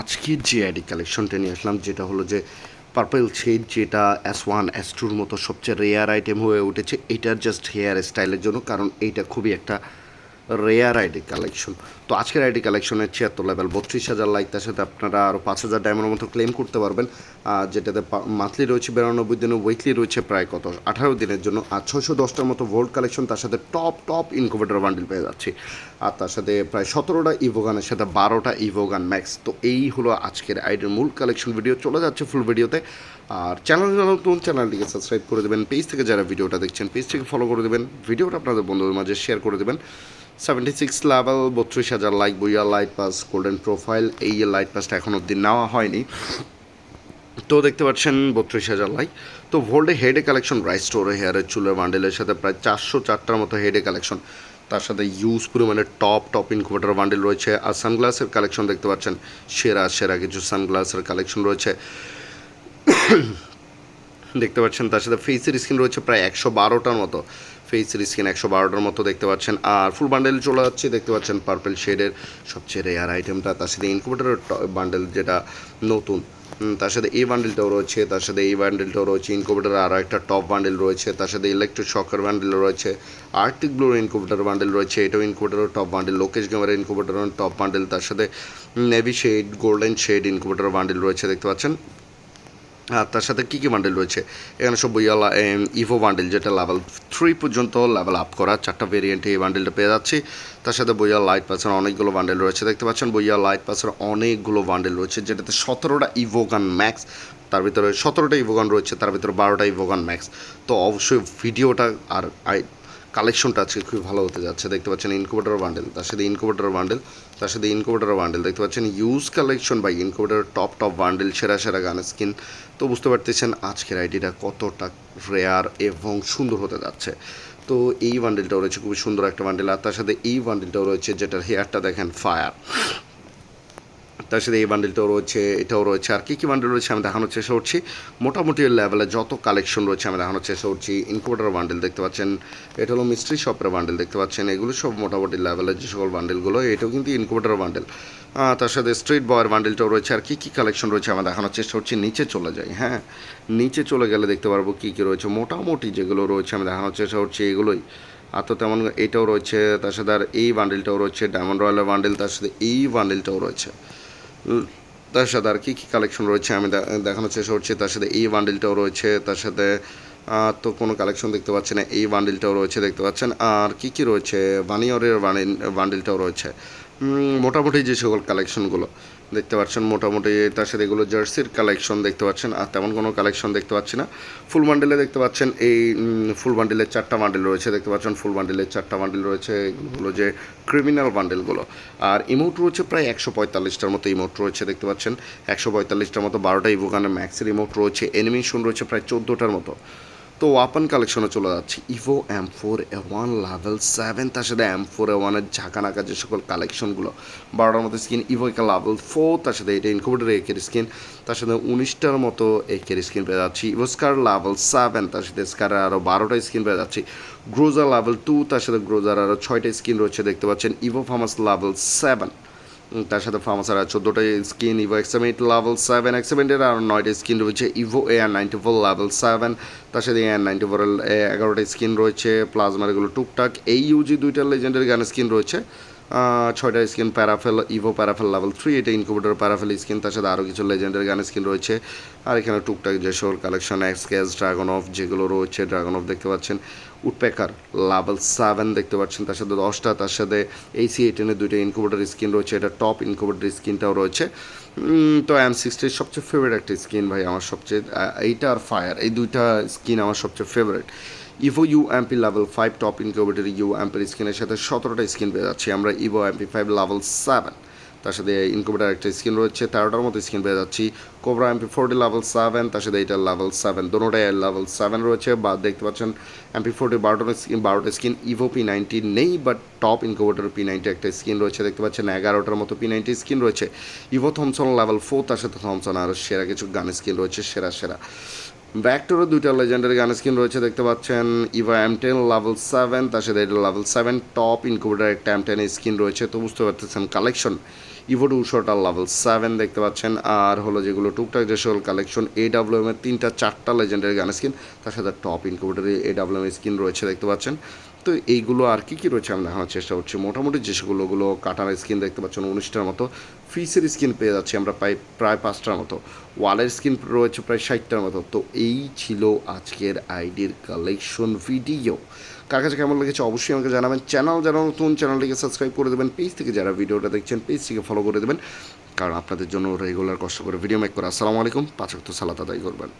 আজকে যে আইডি কালেকশনটা নিয়ে আসলাম, যেটা হলো যে পার্পল শেড যেটা এস ওয়ান এস টুর মতো সবচেয়ে রেয়ার আইটেম হয়ে উঠেছে, এটার জাস্ট হেয়ার স্টাইলের জন্য, কারণ এইটা খুবই একটা রেয়ার আইডি কালেকশন তো আজকের আইডি কালেকশনের ছিয়াত্তর লেভেল বত্রিশ হাজার লাইক তার সাথে আপনারা আরও পাঁচ হাজার ডায়মন্ডের মতো ক্লেম করতে পারবেন। যেটাতে মান্থলি রয়েছে বিরানব্বই দিনে উইকলি রয়েছে প্রায় কত? আঠারো দিনের জন্য। আর ছশো দশটার মতো ভোল্ট কালেকশন তার সাথে টপ টপ ইনকুবেটর বান্ডিল পেয়ে যাচ্ছি। আর তার সাথে প্রায় সতেরোটা ইভোগানের সাথে বারোটা ইভোগান ম্যাক্স তো এই হলো আজকের আইডির মূল কালেকশন ভিডিও চলে যাচ্ছে ফুল ভিডিওতে আর চ্যানেল নতুন চ্যানেলটিকে সাবস্ক্রাইব করে দেবেন। পেজ থেকে যারা ভিডিওটা দেখছেন পেজ থেকে ফলো করে দেবেন। ভিডিওটা আপনাদের বন্ধুদের মাঝে শেয়ার করে দেবেন। সেভেন্টি সিক্স লেভেল বত্রিশ হাজার লাইক বইয়া লাইট পাস গোল্ডেন প্রোফাইল এই লাইট পাসটা এখন অবধি নেওয়া হয়নি। তো দেখতে পাচ্ছেন বত্রিশ হাজার লাইক তো ভোল্ডে হেডে কালেকশন রাইস স্টোরে হেয়ারের চুলের বান্ডেলের সাথে প্রায় চারশো চারটার মতো হেডে কালেকশন তার সাথে ইউজ পরিমাণে টপ টপ ইনকুবেটার বান্ডেল রয়েছে। আর সানগ্লাসের কালেকশন দেখতে পাচ্ছেন, সেরা সেরা কিছু সানগ্লাসের কালেকশন রয়েছে। দেখতে পাচ্ছেন, তার সাথে ফেসের স্ক্রিন রয়েছে প্রায় একশো বারোটার মতো। ফেসের স্ক্রিন একশো বারোটার মতো দেখতে পাচ্ছেন। আর ফুল বান্ডেল চলে যাচ্ছে, দেখতে পাচ্ছেন পার্পেল শেডের সবচেয়ে রেয়ার আইটেমটা তার সাথে ইনকুবেটারের বান্ডেল যেটা নতুন তার সাথে এই বান্ডেলটাও রয়েছে, তার সাথে এই বান্ডেলটাও রয়েছে। ইনকুবেটারের আরও একটা টপ বান্ডেল রয়েছে, তার সাথে ইলেকট্রিক শকার বান্ডেল রয়েছে আর্টিক ব্লুর ইনকুবেটার বান্ডেল রয়েছে, এটাও ইনকুবেটারের টপ বান্ডেল লোকেশ গেমারের ইনকুবেটারের টপ বান্ডেল তার সাথে navy shade golden shade incubator bundle রয়েছে, দেখতে পাচ্ছেন। আর তার সাথে কী কী বান্ডেল রয়েছে? এখানে সব বইয়ালা ইভো বান্ডেল যেটা লেভেল থ্রি পর্যন্ত লেভেল আপ করা, চারটা ভেরিয়েন্টে এই বান্ডেলটা পেয়ে যাচ্ছি। তার সাথে বইয়া লাইট পাসের অনেকগুলো বান্ডেল রয়েছে, দেখতে পাচ্ছেন? বইয়া লাইট পাসের অনেকগুলো বান্ডেল রয়েছে, যেটাতে সতেরোটা ইভোগান ম্যাক্স তার ভিতরে সতেরোটা ইভোগান রয়েছে, তার ভিতরে বারোটা ইভোগান ম্যাক্স তো অবশ্যই ভিডিওটা আর কালেকশনটা আজকে খুবই ভালো হতে যাচ্ছে। দেখতে পাচ্ছেন ইনকুবেটার বান্ডেল তার সাথে ইনকুবেটার বান্ডেল তার সাথে ইনকুবেটার বান্ডেল দেখতে পাচ্ছেন ইউজ কালেকশন বা ইনকুবেটার টপ টপ বান্ডেল সেরা সেরা গান স্কিন তো বুঝতে পারতেছেন আজকের আইডিটা কতটা রেয়ার এবং সুন্দর হতে যাচ্ছে। তো এই বান্ডেলটাও রয়েছে, খুবই সুন্দর একটা বান্ডেল আর তার সাথে এই বান্ডেলটাও রয়েছে, যেটার হেয়ারটা দেখেন ফায়ার তার সাথে এই বান্ডেলটাও রয়েছে, এটাও রয়েছে আর কী কী বান্ডেল রয়েছে আমি দেখানোর চেষ্টা করছি। মোটামুটি লেভেলে যত কালেকশন রয়েছে আমি দেখানোর চেষ্টা করছি। ইনকোডার বান্ডেল দেখতে পাচ্ছেন, এটা হলো মিস্ট্রি শপের বান্ডেল দেখতে পাচ্ছেন, এগুলো সব মোটামুটি লেভেলের যে সকল বান্ডেলগুলো এটাও কিন্তু ইনকোডার বান্ডেল তার সাথে স্ট্রিট বয়ের বান্ডেলটাও রয়েছে আর কী কী কালেকশন রয়েছে আমরা দেখানোর চেষ্টা করছি, নিচে চলে যাই হ্যাঁ। নিচে চলে গেলে দেখতে পারব কী কী রয়েছে, মোটামুটি যেগুলো রয়েছে আমি দেখানোর চেষ্টা করছি এগুলোই। আর তো তেমন এটাও রয়েছে তার সাথে আর এই বান্ডেলটাও রয়েছে ডায়মন্ড রয়্যালের বান্ডেল তার সাথে এই বান্ডেলটাও রয়েছে। তার সাথে আর কি কী কালেকশন রয়েছে আমি দেখানোর চেষ্টা করছি। তার সাথে এই বান্ডিলটাও রয়েছে, তার সাথে তো কোনো কালেকশন দেখতে পাচ্ছেন এই বান্ডিলটাও রয়েছে দেখতে পাচ্ছেন। আর কি কি রয়েছে? বানিয়রের বান্ডিলটাও রয়েছে। মোটামুটি যে সকল কালেকশনগুলো দেখতে পাচ্ছেন, মোটামুটি তার সাথে এগুলো জার্সির কালেকশন দেখতে পাচ্ছেন, আর তেমন কোনো কালেকশন দেখতে পাচ্ছি না। ফুল বান্ডেলে দেখতে পাচ্ছেন এই ফুল বান্ডেলের চারটা বান্ডেল রয়েছে, দেখতে পাচ্ছেন ফুল বান্ডেলের চারটা বান্ডেল রয়েছে, এগুলো যে ক্রিমিনাল বান্ডেলগুলো আর ইমোট রয়েছে প্রায় একশো পঁয়তাল্লিশটার মতো ইমোট রয়েছে, দেখতে পাচ্ছেন। একশো পঁয়তাল্লিশটার মতো বারোটা ইভোগানের ম্যাক্সের ইমোট রয়েছে এনিমেশন রয়েছে প্রায় চোদ্দোটার মতো। তো ওয়াপন কালেকশনে চলে যাচ্ছি। Evo M four A one level seven তার সাথে এম ফোর এ ওয়ানের ঝাঁকানাকা যে সকল কালেকশনগুলো। বারোটার মতো স্কিন ইভো একটা লেভেল ফোর তার সাথে এটা ইনকুবেটার একের স্কিন তার সাথে উনিশটার মতো একের স্কিন পেয়ে যাচ্ছি। ইভো স্কার লেভেল সেভেন তার সাথে স্কারের আরও বারোটা স্কিন পেয়ে যাচ্ছি। গ্রোজার লেভেল টু তার সাথে গ্রোজার আরও ছয়টা স্কিন রয়েছে, দেখতে পাচ্ছেন। ইভো ফার্মাস লেভেল সেভেন তার সাথে ফার্মাসার আর চোদ্দোটা স্কিন ইভো এক্সামেট লেভেল সেভেন এক্সামেন্টের আর নয়টা স্কিন রয়েছে। Evo A R ninety four level seven তার সাথে এ আর নাইনটি ফোর এগারোটা স্কিন রয়েছে প্লাজমার এগুলো টুকটাক। এই ইউজি দুইটা লেজেন্ডের গান স্কিন রয়েছে। ছয়টা skin parafal evo parafal level three এটা ইনকুবেটর প্যারাফেল স্কিন তার সাথে আরও কিছু লেজেন্ডের গান স্কিন রয়েছে। আর এখানে টুকটাক যে সকল কালেকশন এক্সকেস ড্রাগন অফ যেগুলো রয়েছে ড্রাগন অফ দেখতে পাচ্ছেন। উডপেকার লেভেল সেভেন দেখতে পাচ্ছেন, তার সাথে দশটা, তার সাথে এইসি এইটেনের দুইটা ইনকুবেটর স্কিন রয়েছে, এটা টপ ইনকুবেটর স্কিনটাও রয়েছে। তো এম সিক্সটির সবচেয়ে ফেভারিট একটা স্কিন ভাই আমার সবচেয়ে এইটা আর ফায়ার এই দুইটা স্কিন আমার সবচেয়ে favourite Evo U MP level five top incubator U এমপির স্কিনের সাথে সতেরোটা স্কিন পেয়ে যাচ্ছি আমরা Evo MP five level seven তার সাথে ইনকিউবেটার একটা স্কিন রয়েছে, তেরোটার মতো স্কিন পেয়ে যাচ্ছি। Cobra MP forty level seven তার সাথে এইটা লেভেল সেভেন দুটোটাই লেভেল সেভেন রয়েছে, বা দেখতে পাচ্ছেন এমপি ফোরটি বারোটা স্কিন বারোটা স্কিন ইভো পি নাইনটি নেই but top incubator P ninety একটা স্কিন রয়েছে, দেখতে পাচ্ছেন এগারোটার মতো পি নাইনটি স্কিন রয়েছে। ইভো থমসন লেভেল ফোর তার সাথে থমসন আরও সেরা কিছু গান স্কিন রয়েছে, সেরা সেরা। ব্যাকটোরও দুইটা লেজেন্ডারি গান স্কিন রয়েছে, দেখতে পাচ্ছেন evo M ten level seven তার সাথে এটা লেভেল সেভেন টপ ইনকুবেটার একটা এম টেন স্কিন রয়েছে, তো বুঝতে পারতেছেন কালেকশন ইভো টু শর্ট আর লেভেল সেভেন দেখতে পাচ্ছেন। আর হলো যেগুলো টুকটাক যে সকল কালেকশন এ ডাব্লিউ এর তিনটা, চারটা লেজেন্ডারি গান স্কিন তার সাথে টপ ইনকুবেটারে এ ডাব্লিউ এম স্কিন রয়েছে দেখতে পাচ্ছেন। তো এইগুলো আর কি কি রয়েছে আমি দেখানোর চেষ্টা করছি। মোটামুটি যে সেগুলোগুলো কাটার স্কিন দেখতে পাচ্ছেন, উনিশটার মতো। ফিসের স্কিন পেয়ে যাচ্ছি আমরা প্রায় প্রায় পাঁচটার মতো। ওয়ালের স্কিন রয়েছে প্রায় ষাটটার মতো। তো এই ছিল আজকের আইডির কালেকশন ভিডিও কার কাছে কেমন লেগেছে অবশ্যই আমাকে জানাবেন। চ্যানেল যারা নতুন চ্যানেলটিকে সাবস্ক্রাইব করে দেবেন। পেজ থেকে যারা ভিডিওটা দেখছেন পেজ থেকে ফলো করে দেবেন। কারণ আপনাদের জন্য রেগুলার কষ্ট করে ভিডিও মেক করে। আসসালামু আলাইকুম। পাঁচ সালাত আদায় করবেন।